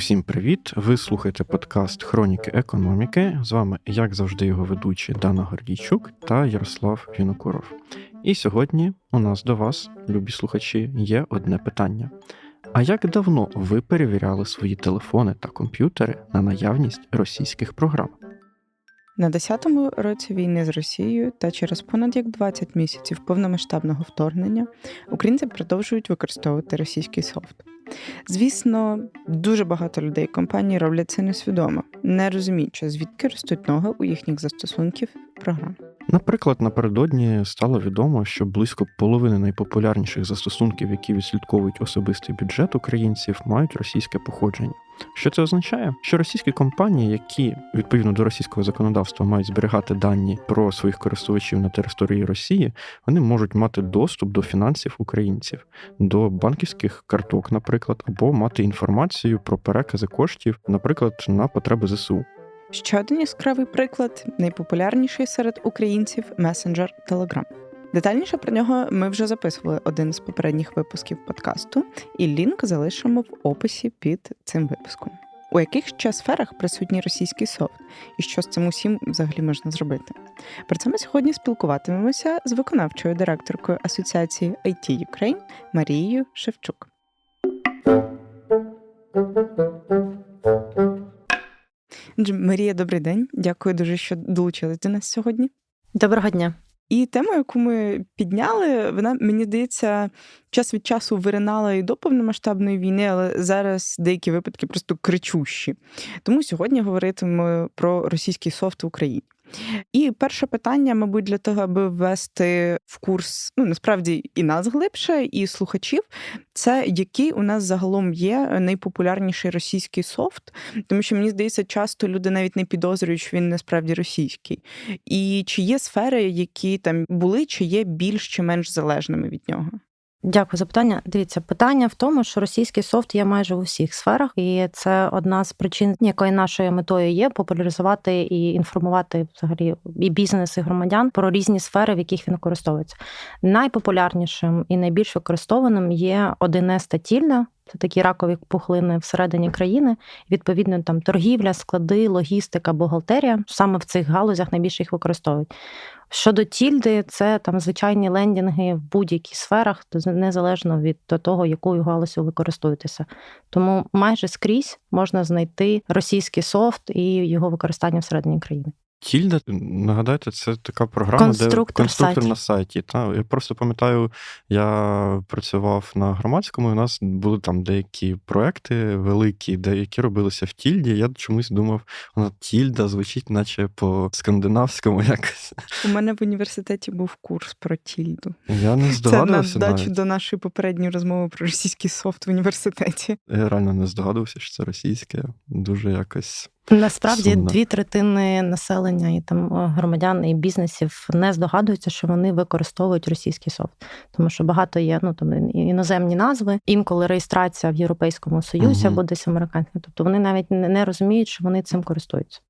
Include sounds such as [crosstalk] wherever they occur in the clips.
Усім привіт! Ви слухаєте подкаст Хроніки економіки. З вами, як завжди, його ведучі Дана Гордійчук та Ярослав Вінокуров. І сьогодні у нас до вас, любі слухачі, є одне питання. А як давно ви перевіряли свої телефони та комп'ютери на наявність російських програм? На 10-му році війни з Росією та через понад як 20 місяців повномасштабного вторгнення українці продовжують використовувати російський софт. Звісно, дуже багато людей і компаній роблять це несвідомо, не розуміючи, звідки ростуть ноги у їхніх застосунків програм. Наприклад, напередодні стало відомо, що близько половини найпопулярніших застосунків, які відслідковують особистий бюджет українців, мають російське походження. Що це означає? Що російські компанії, які відповідно до російського законодавства мають зберігати дані про своїх користувачів на території Росії, вони можуть мати доступ до фінансів українців, до банківських карток, наприклад, або мати інформацію про перекази коштів, наприклад, на потреби ЗСУ. Ще один яскравий приклад найпопулярніший серед українців месенджер Telegram. Детальніше про нього ми вже записували один з попередніх випусків подкасту, і лінк залишимо в описі під цим випуском. У яких ще сферах присутній російський софт, і що з цим усім взагалі можна зробити? Про це ми сьогодні спілкуватимемося з виконавчою директоркою Асоціації IT Ukraine Марією Шевчук. Марія, добрий день. Дякую дуже, що долучились до нас сьогодні. Доброго дня. І тема, яку ми підняли, вона мені здається, час від часу виринала і до повномасштабної війни, але зараз деякі випадки просто кричущі. Тому сьогодні говоритимемо про російський софт в Україні. І перше питання, мабуть, для того, аби ввести в курс, ну насправді і нас глибше, і слухачів, це який у нас загалом є найпопулярніший російський софт, тому що мені здається, часто люди навіть не підозрюють, що він насправді російський. І чи є сфери, які там були, чи є більш чи менш залежними від нього? Дякую за питання. Дивіться, питання в тому, що російський софт є майже у всіх сферах, і це одна з причин, якої нашою метою є популяризувати і інформувати взагалі і бізнес, і громадян про різні сфери, в яких він користується. Найпопулярнішим і найбільш використованим є 1С статільна. Це такі ракові пухлини всередині країни. Відповідно, там торгівля, склади, логістика, бухгалтерія. Саме в цих галузях найбільше їх використовують. Щодо тільди, це там звичайні лендінги в будь-яких сферах, незалежно від того, якою галузю ви користуєтеся. Тому майже скрізь можна знайти російський софт і його використання всередині країни. Тільда, нагадайте, це така програма, конструктор де конструктор сайті. на сайті. Та я просто пам'ятаю, я працював на громадському, і у нас були там деякі проекти великі, деякі робилися в тільді. Я чомусь думав, вона тільда звучить, наче по скандинавському [laughs] якось. У мене в університеті був курс про тільду. Я не Це на здогадувався. дачу до нашої попередньої розмови про російський софт в університеті. Я реально не здогадувався, що це російське. Дуже якось. Насправді Сумно. дві третини населення і там е, громадян і бізнесів не здогадуються, що вони використовують російський софт, тому що багато є ну там іноземні назви, інколи реєстрація в Європейському Союзі Мгм. або десь американському. Тобто вони навіть не розуміють, що вони цим користуються.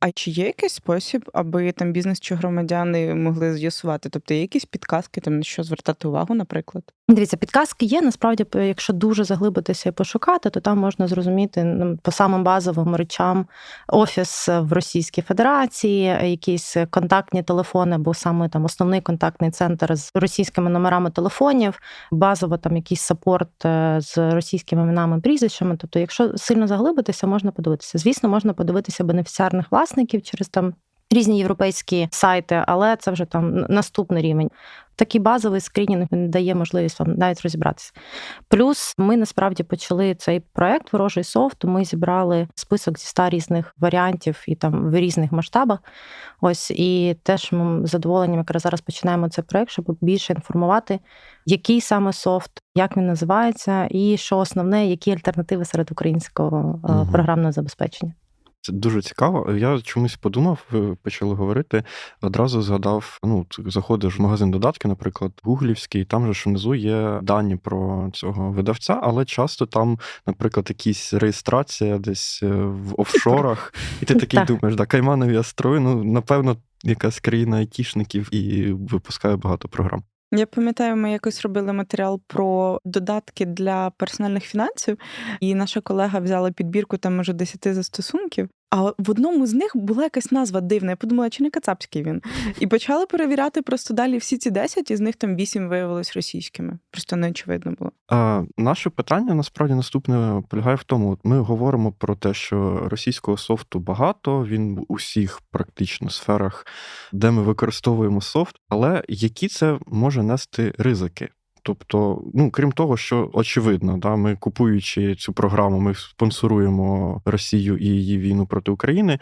А чи є якийсь спосіб, аби там бізнес чи громадяни могли з'ясувати? Тобто є якісь підказки, там на що звертати увагу, наприклад? Дивіться, підказки є. Насправді, якщо дуже заглибитися і пошукати, то там можна зрозуміти ну, по самим базовим речам офіс в Російській Федерації, якісь контактні телефони, або саме там основний контактний центр з російськими номерами телефонів, базово там якийсь сапорт е, з російськими іменами, прізвищами. Тобто, якщо сильно заглибитися, можна подивитися. Звісно, можна подивитися бенефіціарних власників через там. Різні європейські сайти, але це вже там наступний рівень. Такий базовий скринінг він дає можливість вам навіть розібратися. Плюс ми насправді почали цей проект ворожий софт. Ми зібрали список зі ста різних варіантів і там в різних масштабах. Ось і теж ми з задоволенням якраз зараз починаємо цей проект, щоб більше інформувати, який саме софт, як він називається, і що основне, які альтернативи серед українського Мгм. програмного забезпечення. Це дуже цікаво. Я чомусь подумав, ви почали говорити. Одразу згадав: ну, заходиш в магазин додатки, наприклад, гуглівський, там же ж внизу є дані про цього видавця, але часто там, наприклад, якісь реєстрація десь е, в офшорах, і ти такий Так. думаєш, да, Кайманові острови, ну напевно, якась країна айтішників і випускає багато програм. Я пам'ятаю, ми якось робили матеріал про додатки для персональних фінансів, і наша колега взяла підбірку там може 10 застосунків. А в одному з них була якась назва дивна. Я подумала, чи не кацапський він. І почали перевіряти просто далі всі ці 10, і з них там 8 виявилось російськими. Просто неочевидно було. А, наше питання насправді наступне полягає в тому: ми говоримо про те, що російського софту багато, він в усіх практично сферах, де ми використовуємо софт, але які це може нести ризики? Тобто, ну крім того, що очевидно, да, ми купуючи цю програму, ми спонсоруємо Росію і її війну проти України.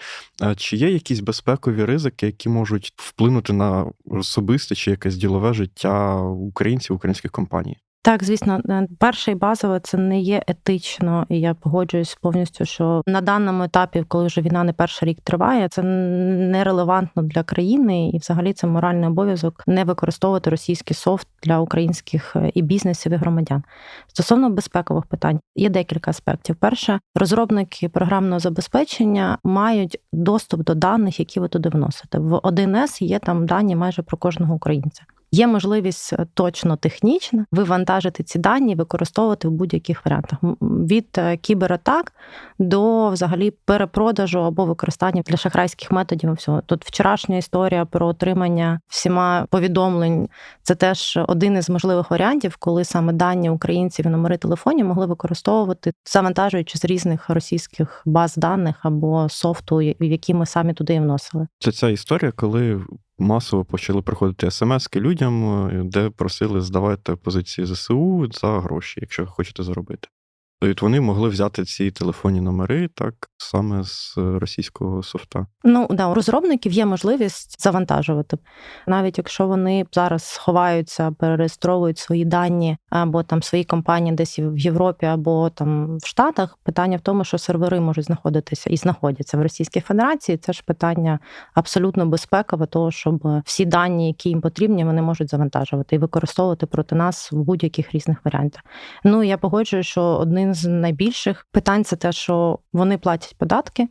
Чи є якісь безпекові ризики, які можуть вплинути на особисте чи якесь ділове життя українців, українських компаній? Так, звісно, е, перше і базове це не є етично, і я погоджуюсь повністю, що на даному етапі, коли вже війна не перший рік триває, це нерелевантно для країни, і взагалі це моральний обов'язок не використовувати російський софт для українських е, і бізнесів і громадян. Стосовно безпекових питань є декілька аспектів. Перше, розробники програмного забезпечення мають доступ до даних, які ви туди вносите. В 1С є там дані майже про кожного українця. Є можливість е, точно технічно вивантажити ці дані, і використовувати в будь-яких варіантах від е, кібератак до взагалі перепродажу або використання для шахрайських методів. і Всього тут вчорашня історія про отримання всіма повідомлень. Це теж один із можливих варіантів, коли саме дані українців і номери телефонів могли використовувати, завантажуючи з різних російських баз даних або софту, які ми самі туди вносили. Це ця історія, коли масово почали приходити смски людям, е, де просили здавати позиції ЗСУ за гроші, якщо хочете заробити. І от вони могли взяти ці телефонні номери так саме з російського софта. Ну да, у розробників є можливість завантажувати, навіть якщо вони зараз ховаються, перереєстровують свої дані або там свої компанії десь в Європі, або там в Штатах. Питання в тому, що сервери можуть знаходитися і знаходяться в Російській Федерації. Це ж питання абсолютно безпекове, того щоб всі дані, які їм потрібні, вони можуть завантажувати і використовувати проти нас в будь-яких різних варіантах. Ну я погоджую, що один з найбільших питань це те, що вони платять податки,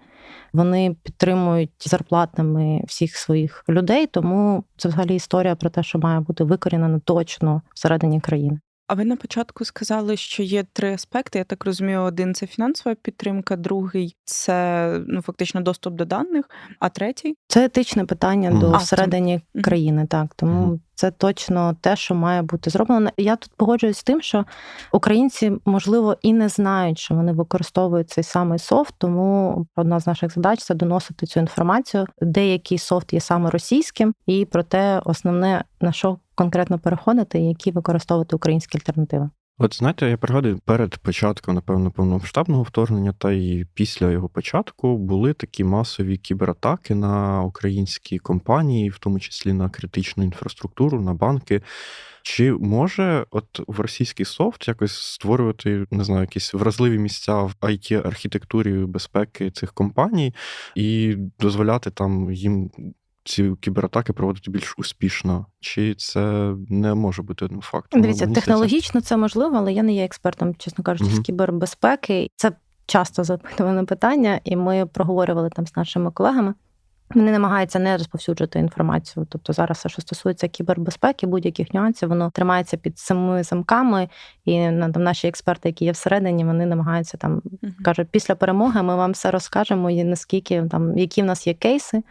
вони підтримують зарплатами всіх своїх людей. Тому це взагалі історія про те, що має бути викорінено точно всередині країни. А ви на початку сказали, що є три аспекти. Я так розумію, один це фінансова підтримка, другий це ну фактично доступ до даних, а третій це етичне питання mm. до а, всередині це... країни. Так тому mm. Це точно те, що має бути зроблено. Я тут погоджуюсь з тим, що українці можливо і не знають, що вони використовують цей самий софт. Тому одна з наших задач це доносити цю інформацію. Деякий софт є саме російським, і про те, основне на що конкретно переходити, і які використовувати українські альтернативи. От знаєте, я пригадую, перед початком, напевно, повномасштабного вторгнення, та й після його початку були такі масові кібератаки на українські компанії, в тому числі на критичну інфраструктуру, на банки. Чи може от в російський софт якось створювати не знаю, якісь вразливі місця в it архітектурі безпеки цих компаній і дозволяти там їм ці кібератаки проводити більш успішно, чи це не може бути одним фактом? Дивіться, технологічно це можливо, але я не є експертом, чесно кажучи, угу. з кібербезпеки. Це часто запитуване питання, і ми проговорювали там з нашими колегами. Вони намагаються не розповсюджувати інформацію. Тобто зараз, все, що стосується кібербезпеки, будь-яких нюансів, воно тримається під самими замками, і там наші експерти, які є всередині, вони намагаються там uh-huh. кажуть, після перемоги ми вам все розкажемо, і наскільки там які в нас є кейси,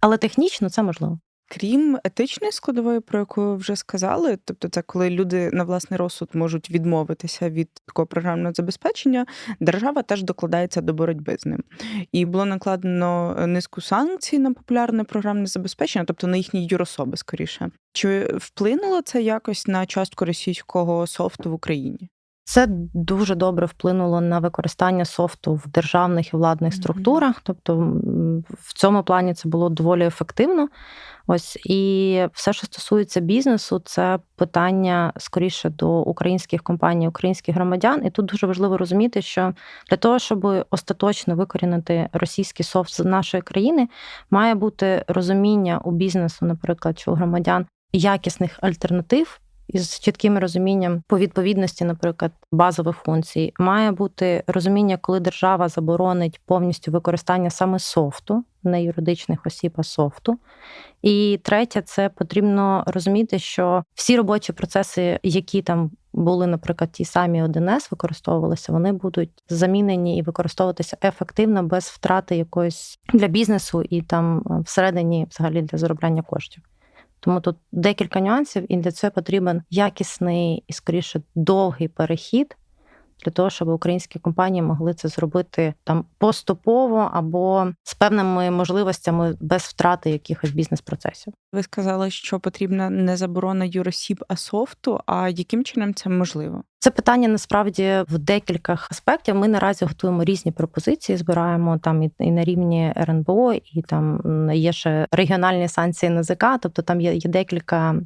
але технічно це можливо. Крім етичної складової, про яку ви вже сказали, тобто це коли люди на власний розсуд можуть відмовитися від такого програмного забезпечення, держава теж докладається до боротьби з ним. І було накладено низку санкцій на популярне програмне забезпечення, тобто на їхні юрособи скоріше. Чи вплинуло це якось на частку російського софту в Україні? Це дуже добре вплинуло на використання софту в державних і владних структурах. Тобто в цьому плані це було доволі ефективно. Ось і все, що стосується бізнесу, це питання скоріше до українських компаній, українських громадян. І тут дуже важливо розуміти, що для того, щоб остаточно викорінити російський софт з нашої країни, має бути розуміння у бізнесу, наприклад, чи у громадян якісних альтернатив із чітким розумінням по відповідності, наприклад, базових функцій. Має бути розуміння, коли держава заборонить повністю використання саме софту, не юридичних осіб, а софту. І третє, це потрібно розуміти, що всі робочі процеси, які там були, наприклад, ті самі 1С використовувалися, вони будуть замінені і використовуватися ефективно без втрати якоїсь для бізнесу і там е, всередині взагалі для заробляння коштів. Тому тут декілька нюансів, і для цього потрібен якісний і скоріше довгий перехід для того, щоб українські компанії могли це зробити там поступово або з певними можливостями без втрати якихось бізнес-процесів. Ви сказали, що потрібна не заборона юросіб, а софту. А яким чином це можливо? Це питання насправді в декілька аспектів. Ми наразі готуємо різні пропозиції, збираємо там і, на рівні РНБО, і там є ще регіональні санкції НЗК, тобто там є, є декілька.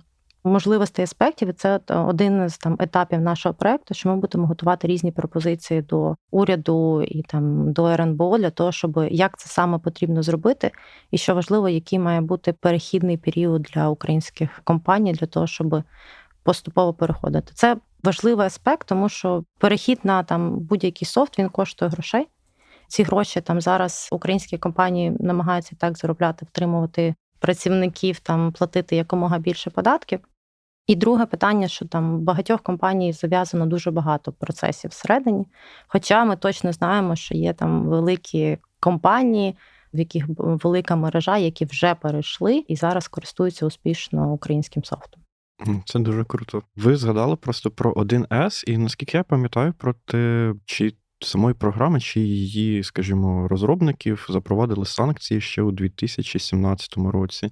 Можливостей аспектів, і це один з там етапів нашого проекту, що ми будемо готувати різні пропозиції до уряду і там до РНБО для того, щоб як це саме потрібно зробити, і що важливо, який має бути перехідний період для українських компаній для того, щоб поступово переходити. Це важливий аспект, тому що перехід на там будь-який софт він коштує грошей. Ці гроші там зараз українські компанії намагаються так заробляти, втримувати працівників, там платити якомога більше податків. І друге питання, що там багатьох компаній зав'язано дуже багато процесів всередині. Хоча ми точно знаємо, що є там великі компанії, в яких велика мережа, які вже перейшли і зараз користуються успішно українським софтом. Це дуже круто. Ви згадали просто про 1С, і наскільки я пам'ятаю, проти чи самої програми, чи її, скажімо, розробників запровадили санкції ще у 2017 році.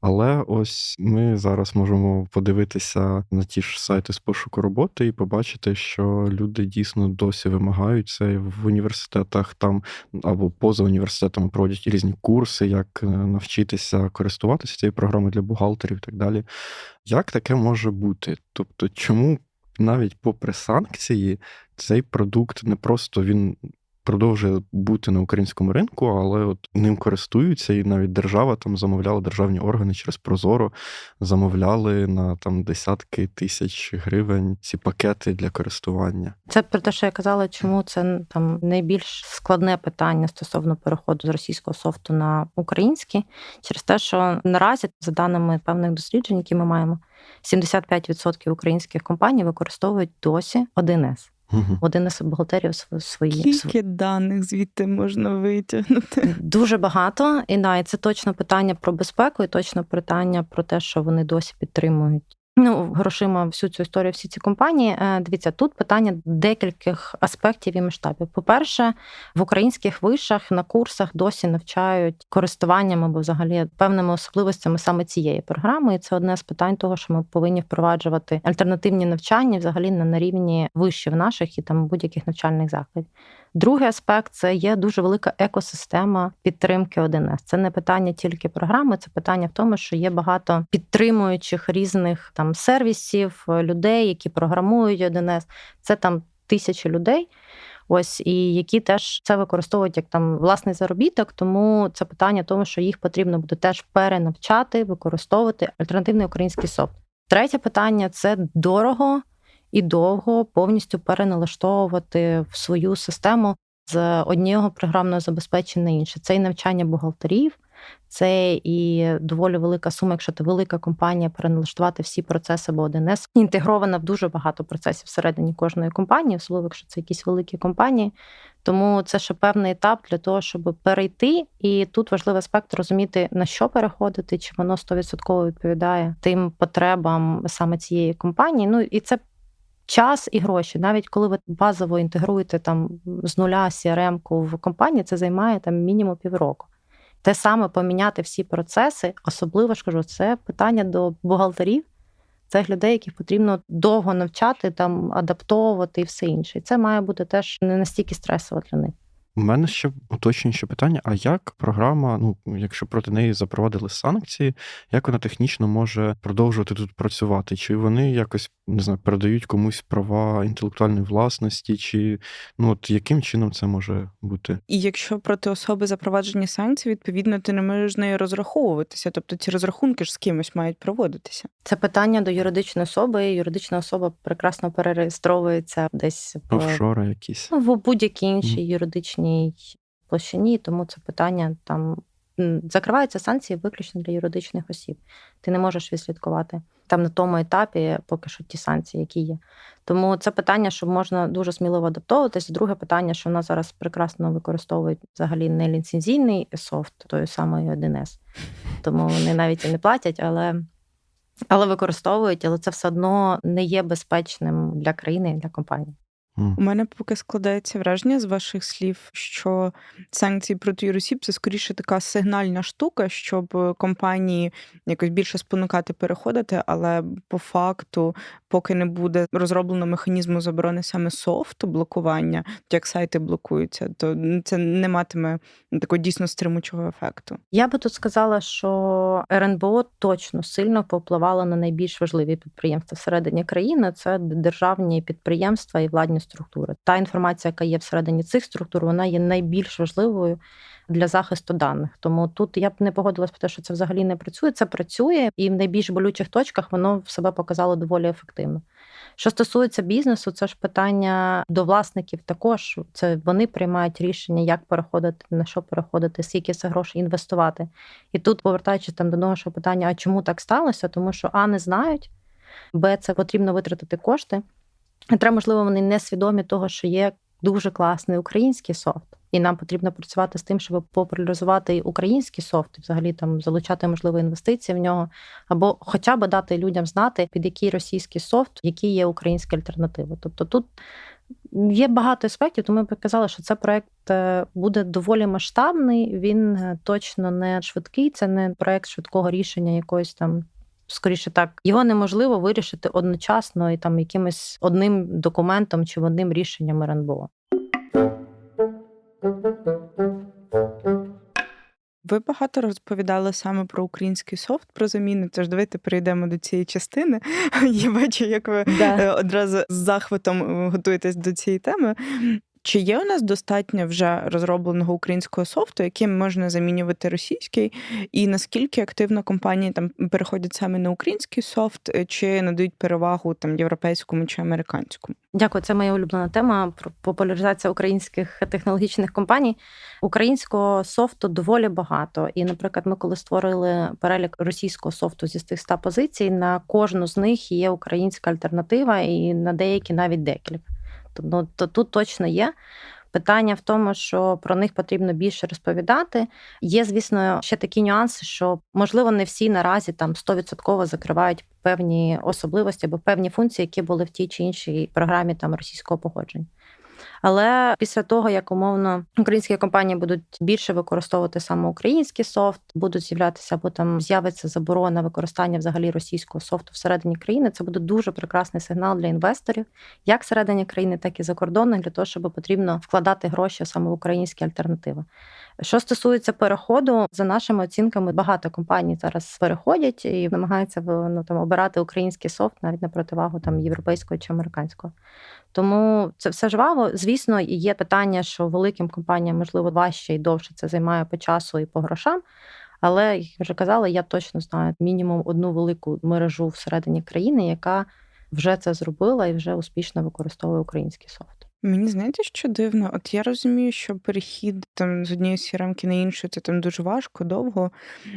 Але ось ми зараз можемо подивитися на ті ж сайти з пошуку роботи і побачити, що люди дійсно досі вимагають це в університетах там або поза університетами проводять різні курси, як е, навчитися користуватися цією програмою для бухгалтерів і так далі. Як таке може бути? Тобто, чому навіть попри санкції цей продукт не просто він продовжує бути на українському ринку, але от ним користуються, і навіть держава там замовляла державні органи через Прозоро, замовляли на там десятки тисяч гривень ці пакети для користування. Це про те, що я казала, чому це там найбільш складне питання стосовно переходу з російського софту на український, через те, що наразі, за даними певних досліджень, які ми маємо, 75% українських компаній використовують досі 1С. Угу. 1С бухгалтерів свої. Скільки даних звідти можна витягнути? Дуже багато, і да, і це точно питання про безпеку, і точно питання про те, що вони досі підтримують. Ну, грошима всю цю історію, всі ці компанії. Е, Дивіться, тут питання декількох аспектів і масштабів. По-перше, в українських вишах на курсах досі навчають користуванням або взагалі певними особливостями саме цієї програми. І це одне з питань того, що ми повинні впроваджувати альтернативні навчання взагалі на, на рівні вишів наших і там будь-яких навчальних закладів. Другий аспект це є дуже велика екосистема підтримки 1С. Це не питання тільки програми, це питання в тому, що є багато підтримуючих різних там сервісів, людей, які програмують 1С. Це там тисячі людей. Ось і які теж це використовують як там власний заробіток, тому це питання тому, що їх потрібно буде теж перенавчати, використовувати альтернативний український софт. Третє питання це дорого і довго повністю переналаштовувати в свою систему з одного програмного забезпечення на інше. Це і навчання бухгалтерів, це і доволі велика сума, якщо ти велика компанія, переналаштувати всі процеси, бо 1С інтегрована в дуже багато процесів всередині кожної компанії, особливо якщо це якісь великі компанії. Тому це ще певний етап для того, щоб перейти. І тут важливий аспект розуміти, на що переходити, чи воно 100% відповідає тим потребам саме цієї компанії. Ну і це час і гроші. Навіть коли ви базово інтегруєте там з нуля CRM-ку в компанії, це займає там мінімум півроку. Те саме поміняти всі процеси, особливо ж кажу, це питання до бухгалтерів, цих людей, яких потрібно довго навчати, там адаптовувати і все інше. І це має бути теж не настільки стресово для них. У мене ще уточнююче питання: а як програма, ну якщо проти неї запровадили санкції, як вона технічно може продовжувати тут працювати? Чи вони якось не знаю, передають комусь права інтелектуальної власності, чи ну от яким чином це може бути? І якщо проти особи запроваджені санкції, відповідно, ти не можеш з нею розраховуватися. Тобто ці розрахунки ж з кимось мають проводитися. Це питання до юридичної особи. Юридична особа прекрасно перереєстровується десь в, Офшори якісь. ну, в будь-якій іншій юридичній площині, тому це питання там закриваються санкції виключно для юридичних осіб. Ти не можеш відслідкувати там на тому етапі, поки що ті санкції, які є. Тому це питання, що можна дуже сміливо адаптовуватись. Друге питання, що в нас зараз прекрасно використовують взагалі не ліцензійний софт, тої самої 1С. Тому вони навіть і не платять, але. Але використовують, але це все одно не є безпечним для країни і для компанії. У мене поки складається враження з ваших слів, що санкції проти юросіб це скоріше така сигнальна штука, щоб компанії якось більше спонукати переходити, але по факту, поки не буде розроблено механізму заборони саме софту блокування, як сайти блокуються, то це не матиме такого дійсно стримучого ефекту. Я би тут сказала, що РНБО точно сильно повпливало на найбільш важливі підприємства всередині країни. Це державні підприємства і владні структури. Та інформація, яка є всередині цих структур, вона є найбільш важливою для захисту даних. Тому тут я б не погодилась про те, що це взагалі не працює. Це працює, і в найбільш болючих точках воно себе показало доволі ефективно. Що стосується бізнесу, це ж питання до власників також. Це вони приймають рішення, як переходити, на що переходити, скільки це грошей інвестувати. І тут, повертаючись там до нашого питання, а чому так сталося? Тому що А не знають, Б, це потрібно витратити кошти. Треба, можливо, вони не свідомі того, що є дуже класний український софт. І нам потрібно працювати з тим, щоб популяризувати український софт, і взагалі там залучати можливо інвестиції в нього, або хоча б дати людям знати, під який російський софт, які є українські альтернативи. Тобто тут є багато аспектів, тому я б казала, що це проект е, буде доволі масштабний. Він е, точно не швидкий, це не проект швидкого рішення якоїсь там. Скоріше так, його неможливо вирішити одночасно і там якимось одним документом чи одним рішенням РНБО. Ви багато розповідали саме про український софт, про заміни. Тож давайте перейдемо до цієї частини. [laughs] Я бачу, як ви Да. е, одразу з захватом е, готуєтесь до цієї теми. Чи є у нас достатньо вже розробленого українського софту, яким можна замінювати російський, і наскільки активно компанії там переходять саме на український софт, е, чи надають перевагу там європейському чи американському? Дякую, це моя улюблена тема про популяризація українських технологічних компаній. Українського софту доволі багато. І, наприклад, ми коли створили перелік російського софту зі тих 100 позицій, на кожну з них є українська альтернатива, і на деякі навіть декілька. Тобто то тут точно є. Питання в тому, що про них потрібно більше розповідати. Є, звісно, ще такі нюанси, що можливо не всі наразі там 100% закривають певні особливості або певні функції, які були в тій чи іншій програмі там російського походження. Але після того, як умовно українські компанії будуть більше використовувати саме український софт, будуть з'являтися або там з'явиться заборона використання взагалі російського софту всередині країни. Це буде дуже прекрасний сигнал для інвесторів, як всередині країни, так і закордонних, для того, щоб потрібно вкладати гроші саме в українські альтернативи. Що стосується переходу, за нашими оцінками, багато компаній зараз переходять і намагаються ну, там обирати український софт навіть на противагу там європейського чи американського. Тому це все жваво. Звісно, є питання, що великим компаніям можливо важче і довше це займає по часу і по грошам. Але як вже казала, я точно знаю мінімум одну велику мережу всередині країни, яка вже це зробила і вже успішно використовує український софт. Мені знаєте, що дивно? От я розумію, що перехід там з однієї CRM на іншу це там дуже важко, довго.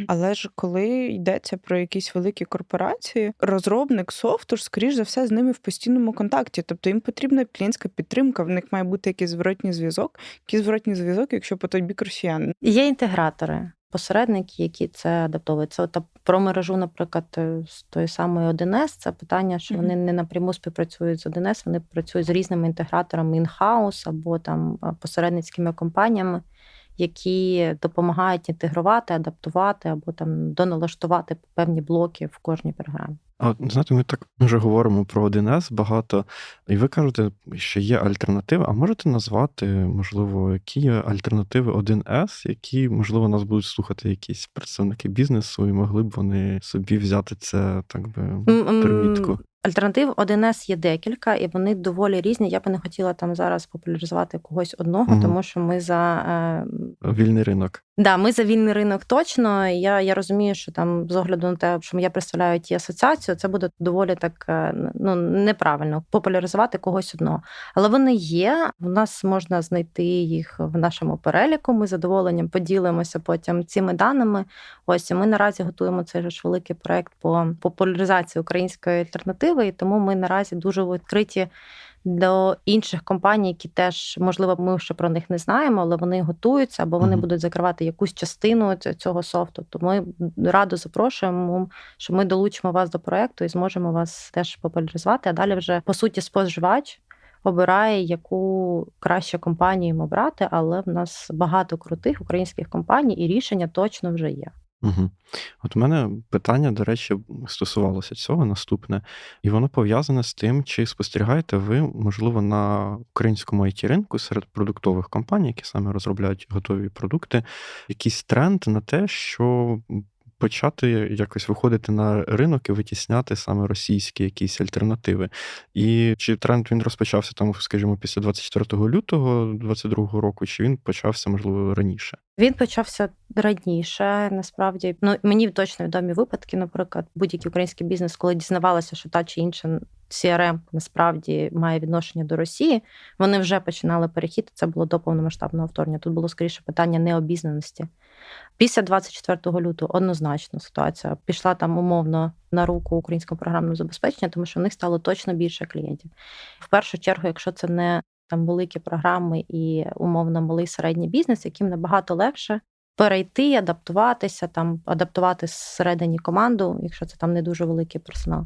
Але ж коли йдеться про якісь великі корпорації, розробник софту ж, скоріш за все, з ними в постійному контакті. Тобто їм потрібна клієнтська підтримка, в них має бути якийсь зворотній зв'язок. Який зворотній зв'язок, якщо по той бік росіян. Є інтегратори, посередники, які це адаптовують. Це от про мережу, наприклад, з тої самої 1С, це питання, що вони не напряму співпрацюють з 1С, вони працюють з різними інтеграторами in-house або там посередницькими компаніями, які допомагають інтегрувати, адаптувати або там доналаштувати певні блоки в кожній програмі. А знаєте, ми так вже говоримо про 1С багато, і ви кажете, що є альтернативи. А можете назвати, можливо, які є альтернативи 1С, які, можливо, нас будуть слухати якісь представники бізнесу, і могли б вони собі взяти це, так би, примітку. Альтернатив 1С є декілька, і вони доволі різні. Я би не хотіла там зараз популяризувати когось одного, угу. тому що ми за е, Вільний ринок. Да, ми за вільний ринок точно. Я, я розумію, що там з огляду на те, що я представляю ті асоціацію, це буде доволі так е, ну неправильно популяризувати когось одного. Але вони є. У нас можна знайти їх в нашому переліку. Ми з задоволенням поділимося потім цими даними. Ось ми наразі готуємо цей ж великий проект по популяризації української альтернативи, і тому ми наразі дуже відкриті до інших компаній, які теж можливо, ми ще про них не знаємо, але вони готуються або вони Мгм. будуть закривати якусь частину цього софту. То ми радо запрошуємо, що ми долучимо вас до проекту і зможемо вас теж популяризувати. А далі вже по суті споживач. Обирає, яку краще компанію йому брати, але в нас багато крутих українських компаній, і рішення точно вже є. Угу. От у мене питання, до речі, стосувалося цього наступне, і воно пов'язане з тим, чи спостерігаєте ви, можливо, на українському it ринку серед продуктових компаній, які саме розробляють готові продукти, якийсь тренд на те, що почати якось виходити на ринок і витісняти саме російські якісь альтернативи. І чи тренд він розпочався там, скажімо, після 24 лютого 2022 року, чи він почався, можливо, раніше? Він почався раніше. Насправді, ну мені точно відомі випадки. Наприклад, будь-який український бізнес, коли дізнавалося, що та чи інша CRM насправді має відношення до Росії, вони вже починали перехід. Це було до повномасштабного вторгнення. Тут було скоріше питання необізнаності. Після 24 лютого однозначно ситуація пішла там умовно на руку українському програмному забезпеченню, тому що в них стало точно більше клієнтів. В першу чергу, якщо це не там великі програми і умовно малий середній бізнес, яким набагато легше перейти, адаптуватися, там адаптувати зсередині команду, якщо це там не дуже великий персонал.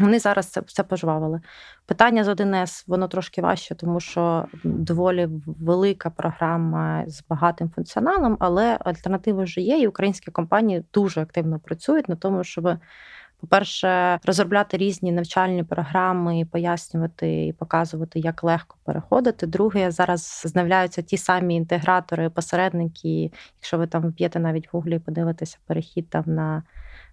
Вони зараз це все пожвавили. Питання з 1С, воно трошки важче, тому що доволі велика програма з багатим функціоналом, але альтернативи вже є, і українські компанії дуже активно працюють на тому, щоб, по-перше, розробляти різні навчальні програми, пояснювати і показувати, як легко переходити. Друге, зараз з'являються ті самі інтегратори, посередники. Якщо ви там вб'єте навіть в гуглі і подивитеся перехід там на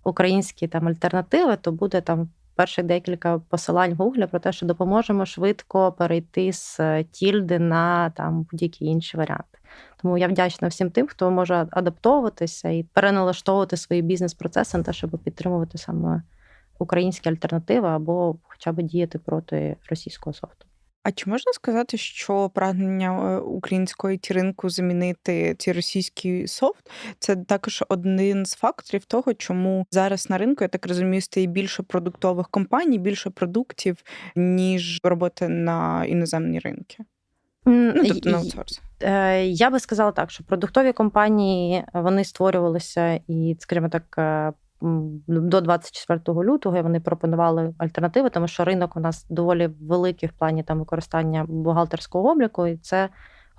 українські там альтернативи, то буде там перших декілька посилань Гугля про те, що допоможемо швидко перейти з тільди на там будь-які інші варіанти. Тому я вдячна всім тим, хто може адаптовуватися і переналаштовувати свої бізнес-процеси на те, щоб підтримувати саме українські альтернативи або хоча б діяти проти російського софту. А чи можна сказати, що прагнення е, українського it ринку замінити ці російський софт це також один з факторів того, чому зараз на ринку, я так розумію, стає більше продуктових компаній, більше продуктів, ніж роботи на іноземні ринки? Ну, тобто на аутсорс. Е, Я би сказала так, що продуктові компанії вони створювалися і, скажімо так, е, до 24 лютого вони пропонували альтернативи, тому що ринок у нас доволі великий в плані там використання бухгалтерського обліку, і це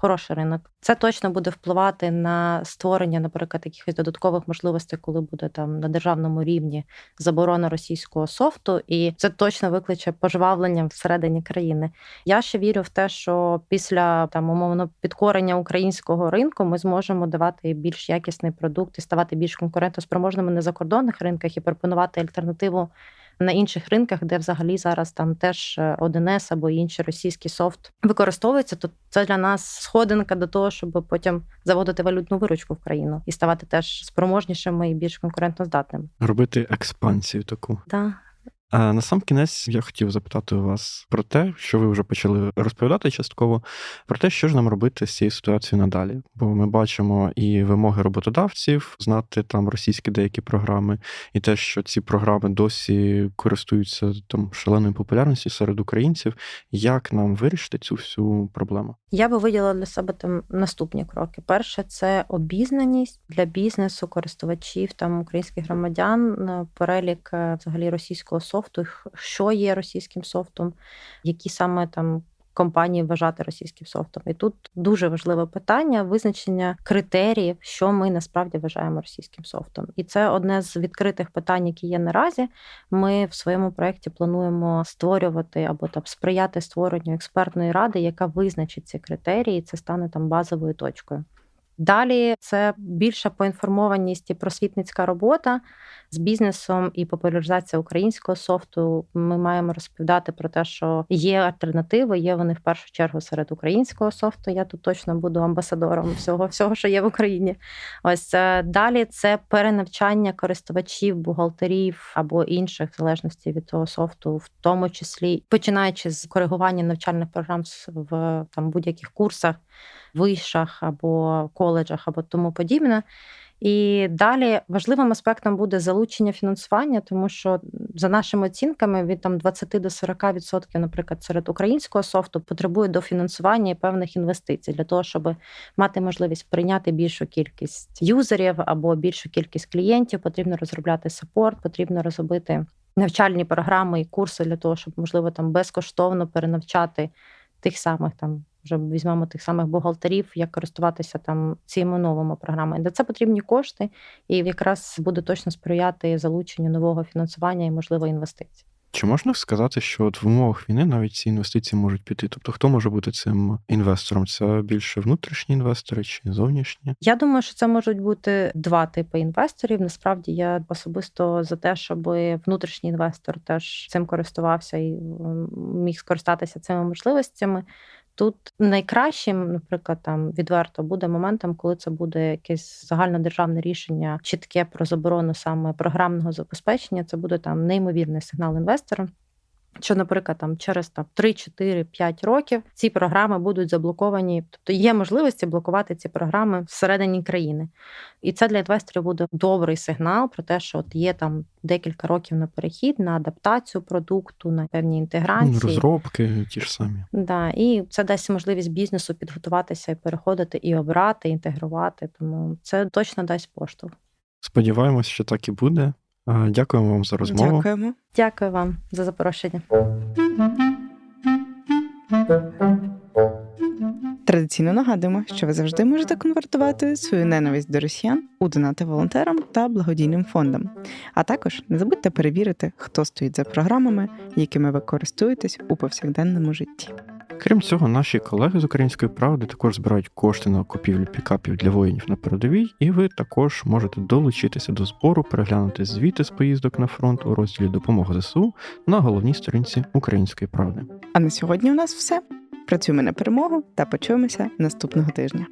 хороший ринок. Це точно буде впливати на створення, наприклад, якихось додаткових можливостей, коли буде там на державному рівні заборона російського софту, і це точно викличе пожвавлення всередині країни. Я ще вірю в те, що після там умовно підкорення українського ринку ми зможемо давати більш якісний продукт і ставати більш конкурентоспроможними на закордонних ринках і пропонувати альтернативу на інших ринках, де взагалі зараз там теж 1С або інший російський софт використовується, то це для нас сходинка до того, щоб потім заводити валютну виручку в країну і ставати теж спроможнішими і більш конкурентоздатними. Робити експансію таку. Да. А на сам кінець я хотів запитати у вас про те, що ви вже почали розповідати частково, про те, що ж нам робити з цією ситуацією надалі. Бо ми бачимо і вимоги роботодавців знати там російські деякі програми, і те, що ці програми досі користуються там шаленою популярністю серед українців. Як нам вирішити цю всю проблему? Я би виділила для себе там наступні кроки. Перше, це обізнаність для бізнесу, користувачів там українських громадян, перелік взагалі російського софту, що є російським софтом, які саме там компанії вважати російським софтом. І тут дуже важливе питання визначення критеріїв, що ми насправді вважаємо російським софтом. І це одне з відкритих питань, які є наразі. Ми в своєму проєкті плануємо створювати або там сприяти створенню експертної ради, яка визначить ці критерії. і Це стане там базовою точкою. Далі це більша поінформованість і просвітницька робота з бізнесом і популяризація українського софту. Ми маємо розповідати про те, що є альтернативи, є вони в першу чергу серед українського софту. Я тут точно буду амбасадором всього, всього, що є в Україні. Ось е, далі це перенавчання користувачів, бухгалтерів або інших, в залежності від того софту, в тому числі починаючи з коригування навчальних програм в там будь-яких курсах, вишах або коледжах, або тому подібне. І далі важливим аспектом буде залучення фінансування, тому що за нашими оцінками від там 20 до 40%, наприклад, серед українського софту потребує дофінансування і певних інвестицій для того, щоб мати можливість прийняти більшу кількість юзерів або більшу кількість клієнтів. Потрібно розробляти саппорт, потрібно розробити навчальні програми і курси для того, щоб можливо там безкоштовно перенавчати тих самих там. Вже візьмемо тих самих бухгалтерів, як користуватися там цими новими програмами. Для це потрібні кошти, і якраз буде точно сприяти залученню нового фінансування і можливо інвестицій. Чи можна сказати, що от в умовах війни навіть ці інвестиції можуть піти? Тобто, хто може бути цим інвестором? Це більше внутрішні інвестори чи зовнішні? Я думаю, що це можуть бути два типи інвесторів. Насправді я особисто за те, щоб внутрішній інвестор теж цим користувався і міг скористатися цими можливостями. Тут найкращим, наприклад, там відверто буде моментом, коли це буде якесь загальнодержавне рішення, чітке про заборону саме програмного забезпечення. Це буде там неймовірний сигнал інвесторам. Що, наприклад, там через там 3, 4, 5 років ці програми будуть заблоковані, тобто є можливості блокувати ці програми всередині країни. І це для інвесторів буде добрий сигнал про те, що от є там декілька років на перехід, на адаптацію продукту, на певні Ну, інтеграції. Розробки ті ж самі. Да, і це дасть можливість бізнесу підготуватися і переходити, і обрати, інтегрувати. Тому це точно дасть поштовх. Сподіваємось, що так і буде. Дякуємо вам за розмову. Дякуємо. Дякую вам за запрошення. Традиційно нагадуємо, що ви завжди можете конвертувати свою ненависть до росіян у донати волонтерам та благодійним фондам. А також не забудьте перевірити, хто стоїть за програмами, якими ви користуєтесь у повсякденному житті. Крім цього, наші колеги з української правди також збирають кошти на купівлю пікапів для воїнів на передовій, і ви також можете долучитися до збору, переглянути звіти з поїздок на фронт у розділі Допомога ЗСУ на головній сторінці Української правди. А на сьогодні у нас все. Працюємо на перемогу та почуємося наступного тижня.